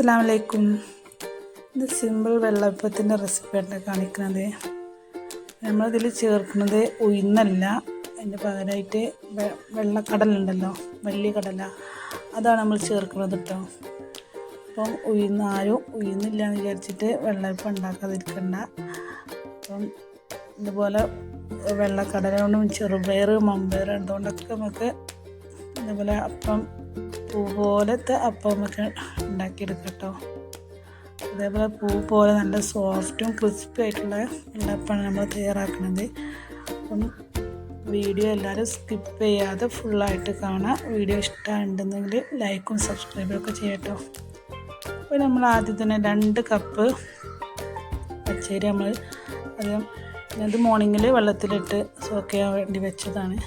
അസ്സാം വലൈക്കും ഇത് സിമ്പിൾ വെള്ളപ്പത്തിന്റെ റെസിപ്പിയാണ് കാണിക്കുന്നത് നമ്മളിതിൽ ചേർക്കുന്നത് ഉഴുന്നല്ല. അതിന്റെ പകരമായിട്ട് വെള്ളക്കടലുണ്ടല്ലോ വലിയ കടല. അതാണ് നമ്മൾ ചേർക്കുന്നത് കേട്ടോ അപ്പം ഉഴുന്ന് ആരും ഉഴുന്നില്ല എന്ന് വിചാരിച്ചിട്ട് വെള്ളയപ്പം ഉണ്ടാക്കാതിരിക്കണ്ട. അപ്പം ഇതുപോലെ വെള്ളക്കടല കൊണ്ടും ചെറുപയർ മമ്പയർ എന്തുകൊണ്ടൊക്കെ നമുക്ക് ഇതുപോലെ അപ്പം പൂ പോലത്തെ അപ്പം നമുക്ക് ഉണ്ടാക്കിയെടുക്കാം കേട്ടോ അതേപോലെ പൂ പോലെ നല്ല സോഫ്റ്റും ക്രിസ്പി ആയിട്ടുള്ള വെള്ളപ്പമാണ് നമ്മൾ തയ്യാറാക്കുന്നത്. അപ്പം വീഡിയോ എല്ലാവരും സ്കിപ്പ് ചെയ്യാതെ ഫുള്ളായിട്ട് കാണാം. വീഡിയോ ഇഷ്ടമുണ്ടെന്നെങ്കിൽ ലൈക്കും സബ്സ്ക്രൈബും ഒക്കെ ചെയ്യട്ടോ. അപ്പോൾ നമ്മൾ ആദ്യം തന്നെ രണ്ട് കപ്പ് പച്ചരി നമ്മൾ അത് ഇത് മോർണിംഗിൽ വെള്ളത്തിലിട്ട് സോക്ക് ചെയ്യാൻ വേണ്ടി വെച്ചതാണ്.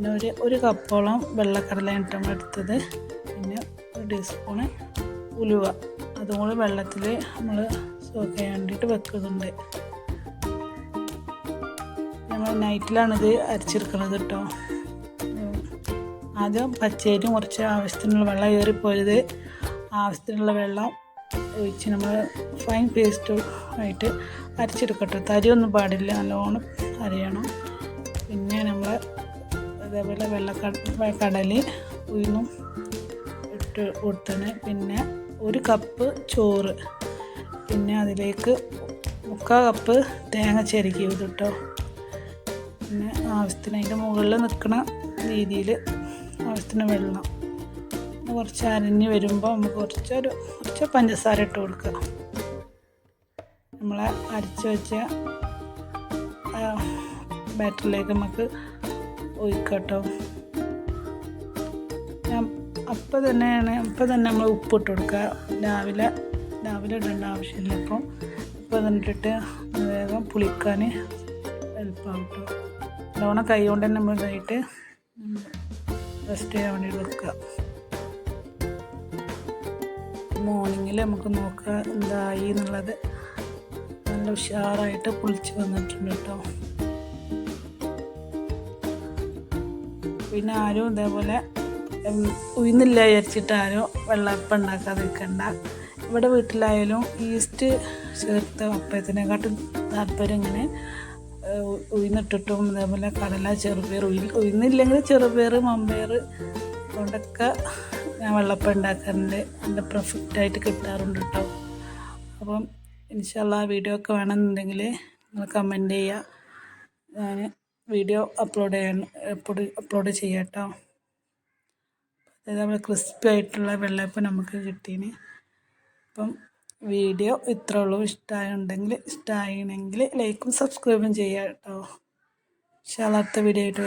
പിന്നെ ഒരു ഒരു കപ്പോളം വെള്ളക്കടലയാണ് നമ്മൾ എടുത്തത്. പിന്നെ ഒരു ടീസ്പൂണ് ഉലുവ. അതും കൂടി വെള്ളത്തിൽ നമ്മൾ സോക്ക് ചെയ്യാൻ വേണ്ടിയിട്ട് വെക്കുന്നുണ്ട്. നമ്മൾ നൈറ്റിലാണിത് അരച്ചെടുക്കുന്നത് കേട്ടോ. ആദ്യം പച്ചരി കുറച്ച് ആവശ്യത്തിനുള്ള വെള്ളം ഏറിപ്പോയത് ആവശ്യത്തിനുള്ള വെള്ളം ഒഴിച്ച് നമ്മൾ ഫൈൻ പേസ്റ്റ് ആയിട്ട് അരച്ചെടുക്കട്ടെ. ഒന്നും പാടില്ല നല്ലോണം അരയണം. അതേപോലെ വെള്ളക്കട കടൽ ഉയർന്നും ഇട്ട് കൊടുത്തത് പിന്നെ ഒരു കപ്പ് ചോറ്. പിന്നെ അതിലേക്ക് മുക്കാൽ കപ്പ് തേങ്ങ ചെരുക്കി കേട്ടോ പിന്നെ ആവശ്യത്തിന് അതിന്റെ മുകളിൽ നിൽക്കുന്ന രീതിയിൽ ആവശ്യത്തിന് വെള്ളം. കുറച്ച് അരഞ്ഞ് വരുമ്പോൾ നമുക്ക് കുറച്ചൊരു കുറച്ച് പഞ്ചസാര ഇട്ട് കൊടുക്കുക. നമ്മളെ അരച്ച് വെച്ച ബാറ്ററിലേക്ക് നമുക്ക് ഒഴിക്കട്ടോ. അപ്പം തന്നെയാണ് അപ്പം തന്നെ നമ്മൾ ഉപ്പിട്ട് കൊടുക്കുക രാവിലെ രാവിലെ ഇടേണ്ട ആവശ്യമില്ല അപ്പം ഇപ്പം തന്നിട്ടിട്ട് വേഗം പുളിക്കാൻ എളുപ്പമാവും കേട്ടോ നല്ലോണം കൈ കൊണ്ട് തന്നെ നമ്മൾ ഇതായിട്ട് റെസ്റ്റ് ചെയ്യാൻ വേണ്ടി വെക്കുക. മോർണിംഗിൽ നമുക്ക് നോക്കുക എന്തായി എന്നുള്ളത്. നല്ല ഉഷാറായിട്ട് പുളിച്ച് വന്നിട്ടുണ്ട് കേട്ടോ. പിന്നെ ആരും ഇതേപോലെ ഉയർന്നില്ല വിചാരിച്ചിട്ട് ആരും വെള്ളപ്പം ഉണ്ടാക്കാതെ നിൽക്കണ്ട ഇവിടെ വീട്ടിലായാലും ഈസ്റ്റ് ചേർത്ത് അപ്പത്തിനെക്കാട്ടും താല്പര്യം ഇങ്ങനെ ഉയർന്നിട്ടിട്ടും ഇതേപോലെ കടല ചെറുപയർ ഉയ് ഉയർന്നില്ലെങ്കിൽ ചെറുപയർ മമ്പയർ അതുകൊണ്ടൊക്കെ ഞാൻ വെള്ളപ്പം ഉണ്ടാക്കാറുണ്ട്. നല്ല പെർഫെക്റ്റായിട്ട് കിട്ടാറുണ്ട് കേട്ടോ അപ്പം ഇൻഷാല്ല വീഡിയോ ഒക്കെ വേണമെന്നുണ്ടെങ്കിൽ നിങ്ങൾ കമന്റ് ചെയ്യുക. ഞാൻ വീഡിയോ അപ്ലോഡ് ചെയ്യണം അപ്ലോഡ് അപ്ലോഡ് ചെയ്യാം കേട്ടോ അതായത് ക്രിസ്പി ആയിട്ടുള്ള വെള്ളയപ്പം നമുക്ക് കിട്ടീന്. അപ്പം വീഡിയോ ഇത്ര ഉള്ളൂ ഇഷ്ടമായുണ്ടെങ്കിൽ ഇഷ്ടമായിരുന്നെങ്കിൽ ലൈക്കും സബ്സ്ക്രൈബും ചെയ്യാം കേട്ടോ ഇൻഷാല്ല അടുത്ത വീഡിയോ ആയിട്ട്